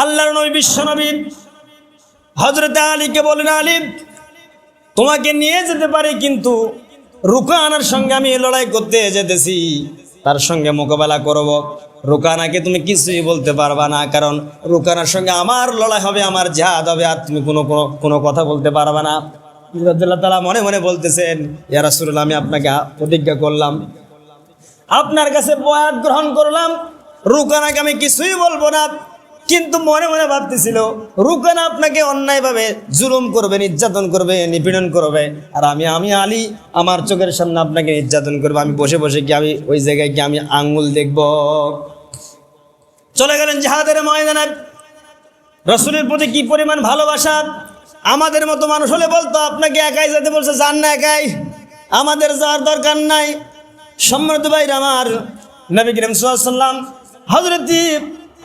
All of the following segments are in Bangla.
আল্লাহর নবী, বিশ্ব নবী হজরত আলীকে বলেন আলী, তোমাকে নিয়ে যেতে পারি, কিন্তু রুকানার সঙ্গে আমি লড়াই করতে যেতেছি। তার সঙ্গে মোকাবেলা করব। রুকানাকে তুমি কিছুই বলতে পারবা না, কারণ রুকানার সঙ্গে আমার লড়াই হবে, আমার জাহাদ হবে, আর তুমি কোনো কোনো কথা বলতে পারবা না। তাআলা মনে মনে বলতেছেন, ইয়া রাসূলুল্লাহ, আমি আপনাকে প্রতিজ্ঞা করলাম। আপনার কাছে বয়াত গ্রহণ করলাম। রুকানাকে আমি কিছুই বলব না। কিন্তু মনে মনে ভাবতেছিল, রুকানা আপনাকে অন্যায়ভাবে জুলুম করবে, নির্যাতন করবে, নিপীড়ন করবে। আর আমি আমি আলী, আমার চোখের সামনে আপনাকে নির্যাতন করবে। আমি বসে বসে কি আমি ওই জায়গায় কি আমি আঙ্গুল দেখব? চলে গেলেন জাহাদের ময়দানে। রসুলের প্রতি কি পরিমাণ ভালোবাসা? আমাদের মতো মানুষ হলে বলতো, আপনাকে একাই যেতে বলছে, যান না একাই। আমাদের যাওয়ার দরকার নাই। সম্মানিত ভাইরা আমার নবী করিম সাল্লাম হজরতি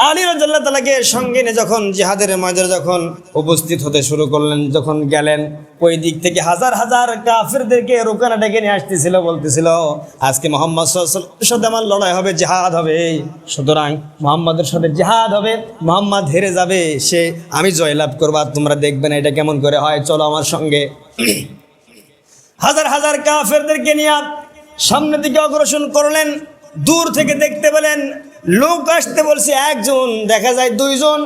আলী রাজ্লাহ তালাকে সঙ্গে নিয়ে যখন জিহাদের মাঝে যখন উপস্থিত হতে শুরু করলেন, যখন গেলেন, ওই দিক থেকে হাজার হাজার কাফেরদেরকে রোকানা ডেকে নিয়ে আসতেছিল, বলতেছিল, আজকে মোহাম্মদ সাথে আমার লড়াই হবে, জেহাদ হবে। সুতরাং মোহাম্মদের সাথে জেহাদ হবে, মোহাম্মদ হেরে যাবে, সে, আমি জয়লাভ করব, আর তোমরা দেখবে না এটা কেমন করে হয়, চলো আমার সঙ্গে। হাজার হাজার কাফেরদেরকে নিয়ে সামনের দিকে অগ্রসর করলেন, দূর থেকে দেখতে পেলেন লোক আসতে বলছে, একজন, দেখা যায় দুইজন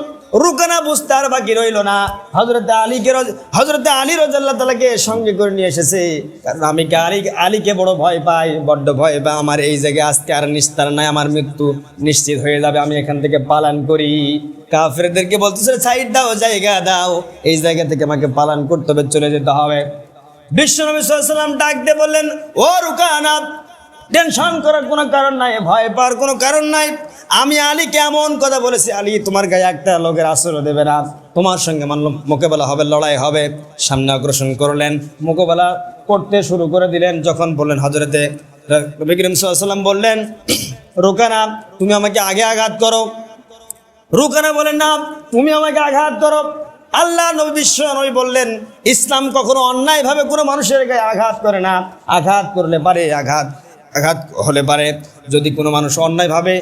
রুকানা বুঝতে আর বাকি রইল না। হজরতে আলীকে হজরতে আলী রাজাল্লাহ তালাকে সঙ্গে করে নিয়ে এসেছে। কারণ আমি আলী, আলীকে বড় ভয় পাই, বড্ড ভয় পাই, আমার এই জায়গায় আজকে আর নিস্তার নাই, আমার মৃত্যু নিশ্চিত হয়ে যাবে, আমি এখান থেকে পালন করি। কাফেরদেরকে বলতেছে সাইড দাও, জায়গা দাও, এই জায়গা থেকে আমাকে পালন করতে হবে, চলে যেতে হবে। বিশ্বনবী সাল্লাম ডাক দিয়ে বললেন, ও রুকানা টেনশন করার কোনো কারণ নাই, ভয় পাওয়ার কোনো কারণ নাই। আমি আলী কেমন কথা বলেছি? আলী, তোমার গায়ে একটা লোকের আশ্রয় দেবে না। তোমার সঙ্গে মানল, মোকাবেলা হবে, লড়াই হবে। সামনে অগ্রসর করলেন, মোকাবেলা করতে শুরু করে দিলেন। যখন বললেন হজরতে বিক্রম সাল্লাম বললেন, রুকানা, তুমি আমাকে আগে আঘাত করো। রুকানা বলেন না, তুমি আমাকে আঘাত করো। আল্লাহ নবী বিশ্ব নবী বললেন, ইসলাম কখনো অন্যায়ভাবে কোনো মানুষের গায়ে আঘাত করে না। আঘাত করলে পারে আঘাত। আঘাত হলে পারে। যদি কোনো মানুষ অন্যায়ভাবে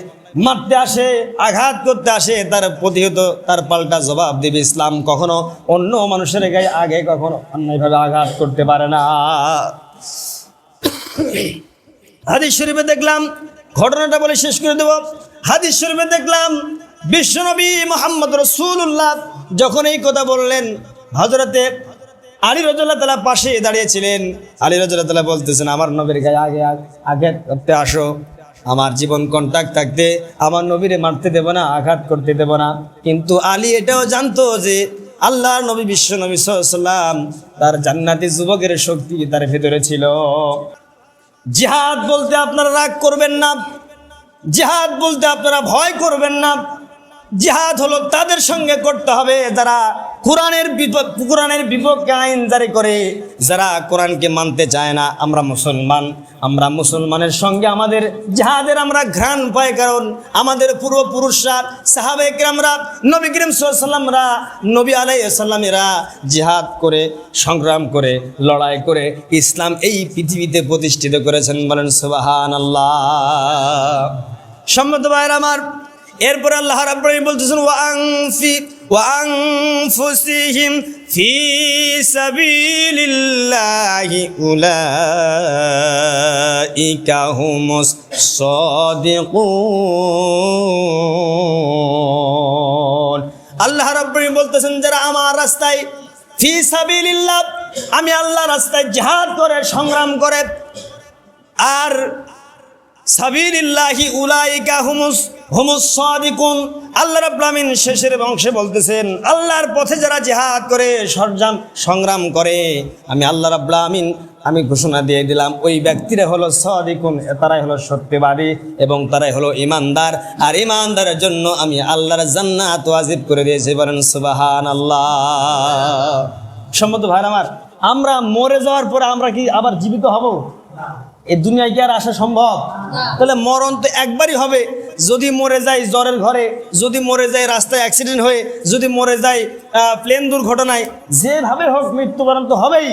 মারতে আসে, আঘাত করতে আসে, তার প্রতিহত, তার পাল্টা জবাব দেবে ইসলাম কখনো। অন্য মানুষের গায়ে আগে কখনো অন্যায়ভাবে আঘাত করতে পারে না। হাদিস শরীফে দেখলাম, ঘটনাটা বলে শেষ করে দেব। হাদিস শরীফে দেখলাম, বিশ্বনবী মোহাম্মদ রসুল্লাহ যখন এই কথা বললেন হজরতে আলী রজল্লাহ তালা পাশে দাঁড়িয়েছিলেন। আলী রজল্লাহ তালা বলতেছেন, আমার নবীর গায়ে আগে আগে করতে আসো। আমার জীবন কন্টাক্ট থাকতে, আমার নবীরে মারতে দেব না, আঘাত করতে দেব না। কিন্তু আলী এটাও জানতো যে আল্লাহ নবী বিশ্ব নবী সাল্লাম তার জান্নাতি যুবকের শক্তি তার ভেতরে ছিল। জিহাদ বলতে আপনারা রাগ করবেন না। জিহাদ বলতে আপনারা ভয় করবেন না। জিহাদ হলো তাদের সঙ্গে করতে হবে যারা কোরআনের কোরআনের বিপক্ষে আইন জারি করে। যারা কোরআনকে মানতে চায় না, আমরা মুসলমান। আমরা মুসলমানের সঙ্গে আমাদের জিহাদের আমরা ঘ্রাণ পাই কারণ আমাদের পূর্বপুরুষরা সাহাবেক আমরা নবী করিম সাল্লামরা নবী আলাইসাল্লামেরা জিহাদ করে, সংগ্রাম করে, লড়াই করে ইসলাম এই পৃথিবীতে প্রতিষ্ঠিত করেছেন বলেন সুবাহান আল্লাহ সম্মত ভাইয়ের আমার এরপর আল্লাহ রাব্বুল বলতেছেন ওয়াংফি ওয়াংফুসিহিম ফি সাবিলিল্লাহি উলাইকা হুমুস সাদিকুন। আল্লাহ রাব্বুল বলতেছেন, যারা আমার রাস্তায় ফি সাবিলিল্লাহ, আমি আল্লাহ রাস্তায় জিহাদ করে, সংগ্রাম করে, আর সাবিলিল্লাহি উলাইকা হুমুস হুমুস সাদিকুন। আল্লাহ রাব্বুল শেষের বংশে বলতেছেন, আল্লাহর পথে যারা জিহাদ করে সরজাম সংগ্রাম করে, আমি আল্লাহ রাব্বুল আমিন আমি ঘোষণা দিয়ে দিলাম, ওই ব্যক্তিরা হলো সাদিকুন, তারাই হলো সত্যবাদী এবং তারাই হলো ইমানদার। আর ইমানদারের জন্য আমি আল্লাহর জান্নাত ওয়াজিব করে দিয়েছি, বলেন সুবাহান আল্লাহ সম্মত ভাই আমার, আমরা মরে যাওয়ার পরে আমরা কি আবার জীবিত হব? এই দুনিয়ায় কি আর আসা সম্ভব? তাহলে মরণ তো একবারই হবে। যদি মরে যায় জ্বরের ঘরে যদি মরে যায় রাস্তায় অ্যাক্সিডেন্ট হয়ে যদি মরে যায় প্লেন দুর্ঘটনায় যেভাবে হোক মৃত্যুবরণ তো হবেই।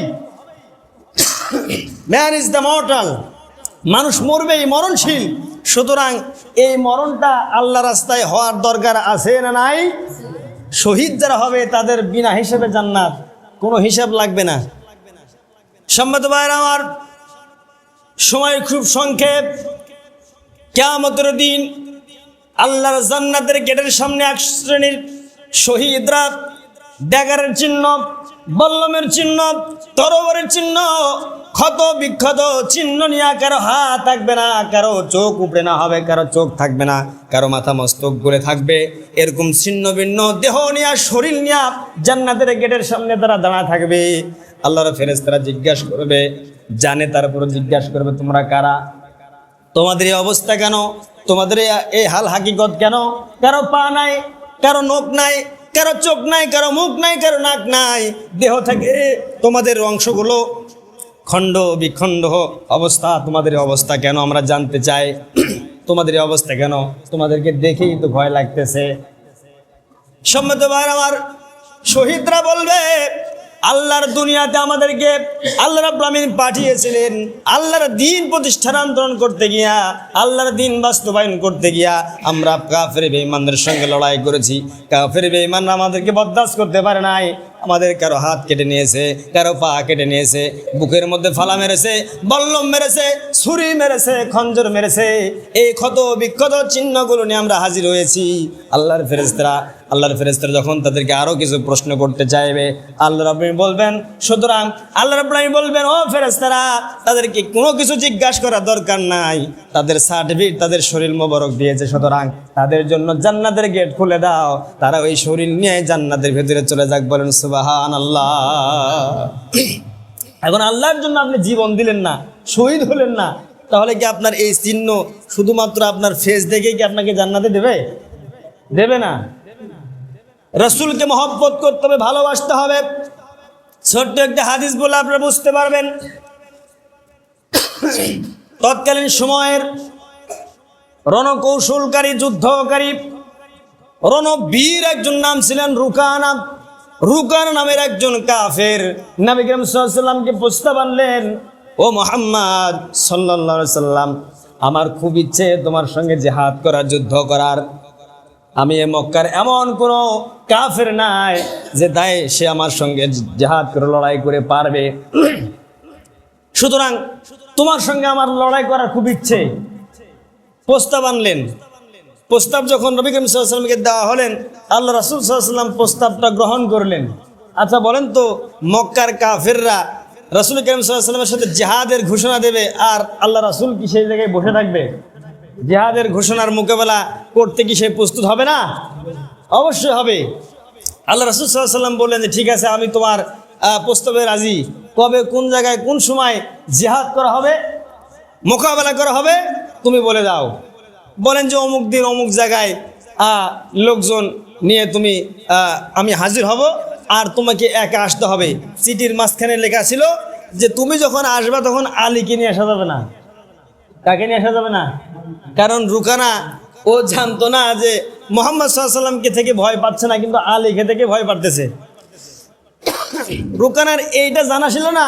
ম্যান ইজ দ্য মর্টাল মানুষ মরবেই মরণশীল। সুতরাং এই মরণটা আল্লাহ রাস্তায় হওয়ার দরকার আছে না নাই? শহীদ যারা হবে তাদের বিনা হিসেবে জান্নাত। কোনো হিসাব লাগবে না। সম্মত ভাইয়ের আমার সময় খুব সংক্ষেপ। কেয়ামতের দিন আল্লাহর জান্নাতের গেটের সামনে এক শ্রেণির শহীদরা ড্যাগারের চিহ্ন, বল্লমের চিহ্ন, তরবরের চিহ্ন ক্ষত বিক্ষত চিহ্ন নিয়ে কারও হাত থাকবে না, কারও চোখ উপড়ে না হবে, কারও চোখ থাকবে না, কারও মাথা মস্তক গলে থাকবে। এরকম ছিন্ন ভিন্ন দেহ নিয়া, শরীর নিয়া জান্নাতের গেটের সামনে তারা দাঁড়া থাকবে। আল্লাহর ফেরেজ ফেরেস্তারা জিজ্ঞাসা করবে, জানে তারপর জিজ্ঞাসা করবে, তোমরা কারা? তোমাদের এই অবস্থা কেন? তোমাদের এই- এই হাল হাকিকত কেন? কারও পা নাই, কারও নখ নাই, কারও চোখ নাই, কারও মুখ নাই, কারও নাক নাই। দেহ থেকে তোমাদের অংশগুলো খণ্ড বিখণ্ড অবস্থা, তোমাদের অবস্থা কেন আমরা জানতে চাই? তোমাদের অবস্থা কেন? তোমাদেরকে দেখেই তো ভয় লাগতেছে। সম্মত ভাই, আমার শহীদরা বলবে, আল্লাহর দুনিয়াতে আমাদেরকে আল্লাহ রাব্লামিন পাঠিয়েছিলেন। আল্লাহর দিন প্রতিষ্ঠান আন্দোলন করতে গিয়া, আল্লাহর দিন বাস্তবায়ন করতে গিয়া আমরা কাফের বেঈমানদের সঙ্গে লড়াই করেছি। কাফের বেঈমানরা আমাদেরকে বরদাস্ত করতে পারে নাই। আমাদের কারও হাত কেটে নিয়েছে, কারও পা কেটে নিয়েছে, বুকের মধ্যে ফালা মেরেছে, বল্লম মেরেছে। ছুরি মেরেছে, খঞ্জর মেরেছে। এই ক্ষত বিক্ষত চিহ্নগুলো নিয়ে আমরা হাজির হয়েছি। আল্লাহর ফেরেস্তারা আল্লাহর ফেরেস্তারা যখন তাদেরকে আরও কিছু প্রশ্ন করতে চাইবে, আল্লাহ রাব্বি বলবেন, সুতরাং আল্লাহ রাব্বি বলবেন, ও ফেরেস্তারা তাদেরকে কোনো কিছু জিজ্ঞাসা করার দরকার নাই। তাদের সার্টিফিকেট তাদের শরীর মোবারক দিয়েছে, সুতরাং তাদের জন্য জান্নাতের গেট খুলে দাও। তারা ওই শরীর নিয়ে জান্নাতের ভেতরে চলে যাক। বলেন সুবাহান আল্লাহ এখন আল্লাহর জন্য আপনি জীবন দিলেন না। শহীদ হলেন না, তাহলে কি আপনার এই চিহ্ন শুধুমাত্র আপনার ফেস দেখে কি আপনাকে জান্নাতে দেবে? দেবে না। রসুলকে মহব্বত করতে হবে, ভালোবাসতে হবে। ছোট্ট একটা হাদিস বলে আপনারা বুঝতে পারবেন। তৎকালীন সময়ের রণকৌশলকারী, যুদ্ধকারী, রণবীর একজন নাম ছিলেন রুকানা। রুকান নামের একজন কাফের। নবী করিম সাল্লামকে প্রস্তাব আনলেন ও মোহাম্মদ সাল্লা সাল্লাম, আমার খুব ইচ্ছে তোমার সঙ্গে জেহাদ করার, যুদ্ধ করার। আমি এ মক্কার এমন কোনো কাফের নাই যে দায় সে আমার সঙ্গে জেহাদ করে, লড়াই করে পারবে। সুতরাং তোমার সঙ্গে আমার লড়াই করার খুব ইচ্ছে। প্রস্তাব আনলেন। প্রস্তাব যখন নবী করিম সাল্লামকে দেওয়া হলেন, আল্লাহ রাসুল সাল্লাম প্রস্তাবটা গ্রহণ করলেন। আচ্ছা বলেন তো, মক্কার কাফেররা রাসুল করিম সাল্লামের সাথে জেহাদের ঘোষণা দেবে আর আল্লাহ রাসুল কি সেই জায়গায় বসে থাকবে? জেহাদের ঘোষণার মোকাবেলা করতে কি সে প্রস্তুত হবে না? অবশ্যই হবে। আল্লাহ রাসুল সাল্লাম বললেন যে, ঠিক আছে, আমি তোমার প্রস্তাবে রাজি। কবে, কোন জায়গায়, কোন সময় জেহাদ করা হবে? মোকাবেলা করা হবে? তুমি বলে দাও। বলেন যে, অমুক দিন অমুক জায়গায় লোকজন নিয়ে তুমি আমি হাজির হব। আর তোমাকে একা আসতে হবে। চিঠির মাঝখানে লেখা ছিল যে তুমি যখন আসবে তখন আলীকে নিয়ে আসা যাবে না। কাকে নিয়ে আসা যাবে না? কারণ রুকানা, ও জানতো না যে মোহাম্মদ সাল্লামকে থেকে ভয় পাচ্ছে না, কিন্তু আলীকে থেকে ভয় পারতেছে। রুকানার এইটা জানা ছিল না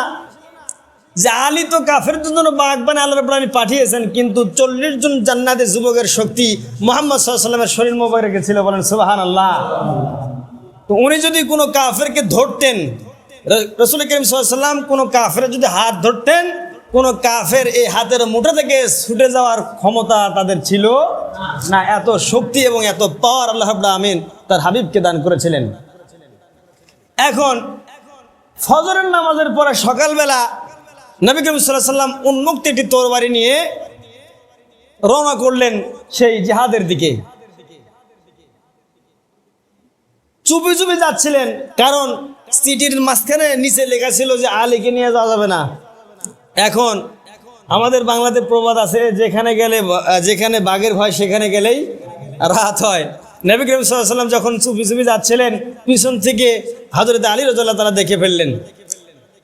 যে আলী তো কাফের জন্য বাগবান আল্লাহ আলামিন পাঠিয়েছেন, কিন্তু চল্লিশ জন জান্নাতের যুবকের শক্তি মোহাম্মদ সাল্লামের শরীর মোবাইলে ছিল বলেন সুবাহান আল্লাহ তো উনি যদি কোনো কাফেরকে ধরতেন রসুল করিম সাল্লাম কোনো কাফের যদি হাত ধরতেন, কোনো কাফের এই হাতের মুঠো থেকে ছুটে যাওয়ার ক্ষমতা তাদের ছিল না। এত শক্তি এবং এত পাওয়ার আল্লাহ আমিন তার হাবিবকে দান করেছিলেন। এখন ফজরের নামাজের পরে সকালবেলা নবী করিম সাল্লাহ সাল্লাম উন্মুক্ত একটি তরবারি নিয়ে রওনা করলেন সেই জেহাদের দিকে। চুপি চুপি যাচ্ছিলেন। কারণ সিটির মাঝখানে নিচে লেখা ছিল যে আলীকে নিয়ে যাওয়া যাবে না। এখন আমাদের বাংলাতে প্রবাদ আছে, যেখানে গেলে যেখানে বাঘের ভয় সেখানে গেলেই রাত হয়। নবী করিম সাল্লাম যখন চুপি চুপি যাচ্ছিলেন, পিছন থেকে হাজরত আলী রজাল্লাহ তারা দেখে ফেললেন।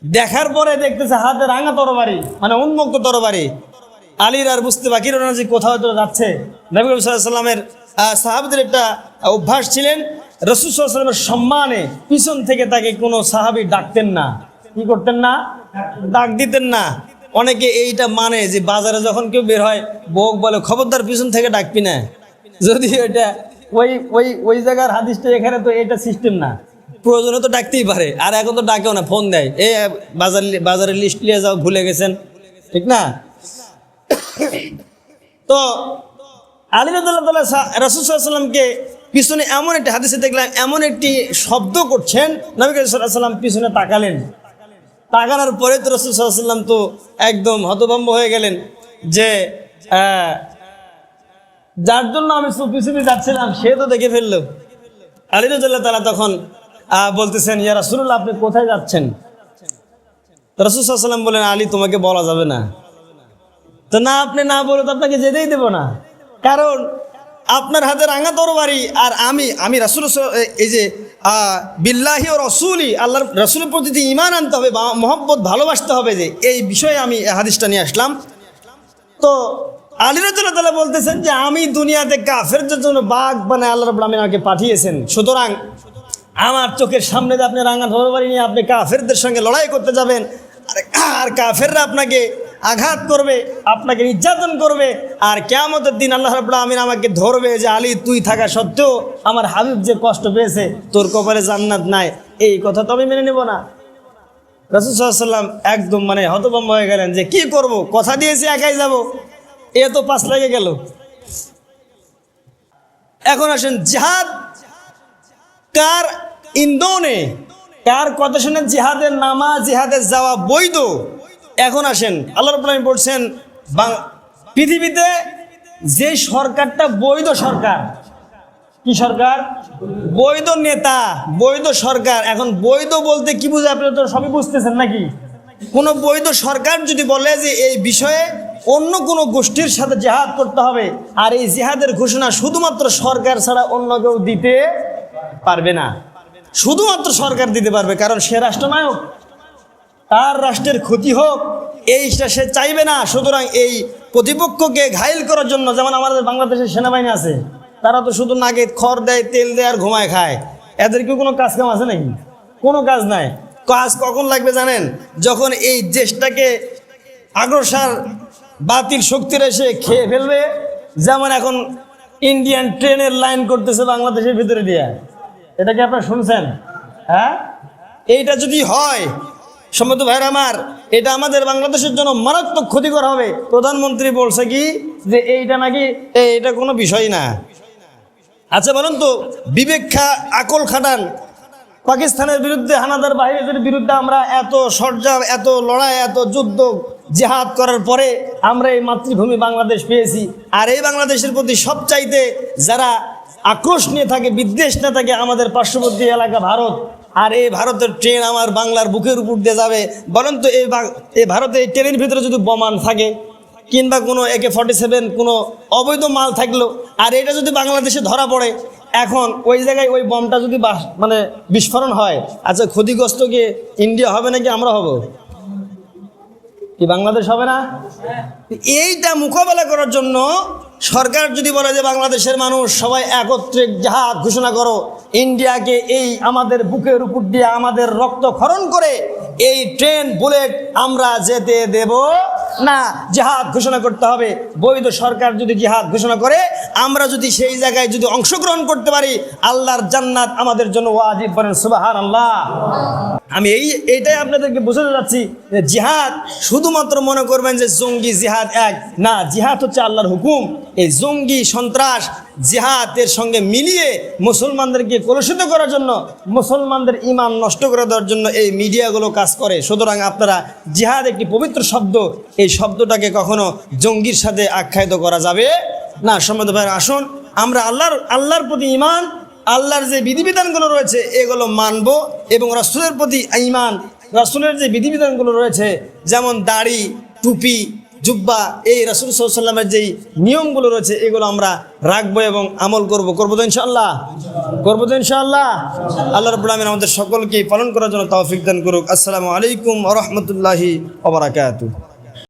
দেখার পরে দেখতেছে হাতে রাঙা তরবারি মানে উন্মুক্ত তরবারি। আলীর আর বুঝতে বাকি যে কোথাও তো যাচ্ছে। নবী করিম সাল্লামের সাহাবিদের একটা অভ্যাস ছিলেন, রসুল সাল্লামের সম্মানে পিছন থেকে তাকে কোনো সাহাবি ডাকতেন না। কি করতেন না? ডাক দিতেন না। অনেকে এইটা মানে যে বাজারে যখন কেউ বের হয়, বউক বলে, খবরদার, পিছন থেকে ডাকবি না। যদি এটা ওই ওই ওই জায়গার হাদিসটা এখানে তো এটা সিস্টেম না। প্রয়োজনে তো ডাকতেই পারে, আর এখন তো ডাকেও না, ফোন দেয়। এ, বাজার বাজারের লিস্ট নিয়ে যাও, ভুলে গেছেন। ঠিক না? তো আলী রাদিয়াল্লাহু রাসুল সাল্লামকে পিছনে এমন একটি হাদিসে দেখলাম, এমন একটি শব্দ করছেন, নবী পিছনে তাকালেন। তাকানোর পরে তো রসুল সাল্লাম তো একদম হতভম্ব হয়ে গেলেন যে যার জন্য আমি পিছনে যাচ্ছিলাম, সে তো দেখে ফেলল। আলী রাদিয়াল্লাহু তালা তখন বলতেছেন, ইয়া রাসূলুল্লাহ, আপনি কোথায় যাচ্ছেন? রসুল সাল্লাম বলেন, আলী, তোমাকে বলা যাবে না। তো না, আপনি না বলে তো আপনাকে যেতেই দেবো না। কারণ আপনার হাতে রাঙা তরবারি আর আমি আমি রাসুল এই যে বিল্লাহি ও রসুলই আল্লাহর রসুলের প্রতি যে ইমান আনতে হবে, বা মহব্বত ভালোবাসতে হবে যে এই বিষয়ে আমি হাদিসটা নিয়ে আসলাম। তো আলী রাজুল্লাহ তালা বলতেছেন যে, আমি দুনিয়াতে কাফেরদের জন্য বাঘ মানে আল্লাহ রব আলমিন আমাকে পাঠিয়েছেন। সুতরাং আমার চোখের সামনে যে আপনি রাঙা তরবারি নিয়ে আপনি কাফেরদের সঙ্গে লড়াই করতে যাবেন আর কাফেররা আপনাকে আঘাত করবে, আপনাকে নির্যাতন করবে আর কেয়ামতের দিন আল্লাহ রাবুল্লাহ আমিন আমাকে ধরবে যে আলী, তুই থাকা সত্ত্বেও আমার হাবিব যে কষ্ট পেয়েছে, তোর কপালে জান্নাত নাই। এই কথা তো আমি মেনে নেব না। রসুল সাল্লাম একদম মানে হতভম্ব হয়ে গেলেন যে, কি করব? কথা দিয়েছি, একাই যাব? এ তো পাঁচ লেগে গেল। এখন আসেন, জিহাদ কার ইন্দোনে কার কথা শুনে জিহাদের নামা জিহাদের যাওয়া বৈধ? এখন আসেন, আল্লাহ রব্লাম বলছেন পৃথিবীতে যে সরকারটা বৈধ সরকার, কি সরকার? বৈধ নেতা, বৈধ সরকার। এখন বৈধ বলতে কি বুঝে আপনি তো সবই বুঝতেছেন নাকি? কোনো বৈধ সরকার যদি বলে যে এই বিষয়ে অন্য কোনো গোষ্ঠীর সাথে জেহাদ করতে হবে, আর এই জেহাদের ঘোষণা শুধুমাত্র সরকার ছাড়া অন্য কেউ দিতে পারবে না। শুধুমাত্র সরকার দিতে পারবে, কারণ সে রাষ্ট্রনায়ক। তার রাষ্ট্রের ক্ষতি হোক এইটা সে চাইবে না। সুতরাং এই প্রতিপক্ষকে ঘাইল করার জন্য, যেমন আমাদের বাংলাদেশের সেনাবাহিনী আছে, তারা তো শুধু নাকে খড় দেয়, তেল দেয় আর ঘুমায় খায়। এদের কি কোনো কাজ কাম আছে নাকি? কোনো কাজ নাই। কাজ কখন লাগবে জানেন? যখন এই দেশটাকে আগ্রসার, বাতিল শক্তির এসে খেয়ে ফেলবে, যেমন এখন ইন্ডিয়ান ট্রেনের লাইন করতেছে বাংলাদেশের ভিতরে দিয়ে। এটা কি আপনারা শুনছেন? হ্যাঁ? এইটা যদি হয় সম্মত ভাইর আমার, এটা আমাদের বাংলাদেশের জন্য মারাত্মক ক্ষতিকর হবে। প্রধানমন্ত্রী বলছে কি, যে এইটা নাকি এটা কোনো বিষয় না। আচ্ছা বলুন তো বিবেক খা আকল খাটান, পাকিস্তানের বিরুদ্ধে, হানাদার বাহিনীদের বিরুদ্ধে আমরা এত সর্জা, এত লড়াই, এত যুদ্ধ, জেহাদ করার পরে আমরা এই মাতৃভূমি বাংলাদেশ পেয়েছি। আর এই বাংলাদেশের প্রতি সবচাইতে যারা আক্রোশ নিয়ে থাকে, বিদ্বেষ না থাকে আমাদের পার্শ্ববর্তী এলাকা ভারত আর এই ভারতের ট্রেন আমার বাংলার বুকের উপর দিয়ে যাবে। বলেন তো এই এই ভারতে এই ট্রেনের ভিতরে যদি বোমান থাকে, কিংবা কোনো একে ফর্টি সেভেন কোনো অবৈধ মাল থাকল, আর এটা যদি বাংলাদেশে ধরা পড়ে, এখন ওই জায়গায় ওই বমটা যদি মানে বিস্ফোরণ হয় আচ্ছা ক্ষতিগ্রস্ত কি ইন্ডিয়া হবে নাকি আমরা হব? কি বাংলাদেশ হবে না? এইটা মোকাবেলা করার জন্য সরকার যদি বলে যে বাংলাদেশের মানুষ সবাই একত্রে যাহা ঘোষণা করো, ইন্ডিয়াকে এই আমাদের বুকের উপর দিয়ে আমাদের রক্ত খরণ করে এই ট্রেন বুলেট আমরা যেতে দেব না। জিহাদ ঘোষণা করতে হবে। বৈধ সরকার যদি জিহাদ ঘোষণা করে আমরা যদি সেই জায়গায় যদি অংশগ্রহণ করতে পারি আল্লাহর জান্নাত আমাদের জন্য ওয়াজিব বলেন সুবাহান আল্লাহ আমি এই এইটাই আপনাদেরকে বোঝাতে যাচ্ছি যে জিহাদ শুধুমাত্র মনে করবেন যে জঙ্গি জিহাদ এক না জিহাদ হচ্ছে আল্লাহর হুকুম। এই জঙ্গি সন্ত্রাস জিহাদের সঙ্গে মিলিয়ে মুসলমানদেরকে কলুষিত করার জন্য, মুসলমানদের ইমান নষ্ট করে দেওয়ার জন্য এই মিডিয়াগুলো কাজ করে। সুতরাং আপনারা জিহাদ একটি পবিত্র শব্দ, এই শব্দটাকে কখনো জঙ্গির সাথে আখ্যায়িত করা যাবে না। সম্মত ভাই আসুন, আমরা আল্লাহর আল্লাহর প্রতি ইমান আল্লাহর যে বিধিবিধানগুলো রয়েছে, এগুলো মানব এবং রাসুলের প্রতি ইমান রাসুলের যে বিধিবিধানগুলো রয়েছে, যেমন দাড়ি, টুপি জুব্বা, এই রাসুল সাল্লামের যেই নিয়মগুলো রয়েছে, এগুলো আমরা রাখব এবং আমল করব। করব তো ইনশাল্লাহ করব তো ইনশাল্লাহ আল্লাহ রবুল আলমিন আমাদের সকলকে পালন করার জন্য তাওফিক দান করুক। আসসালামু আলাইকুম রহমতুল্লাহি ওবরাকাতু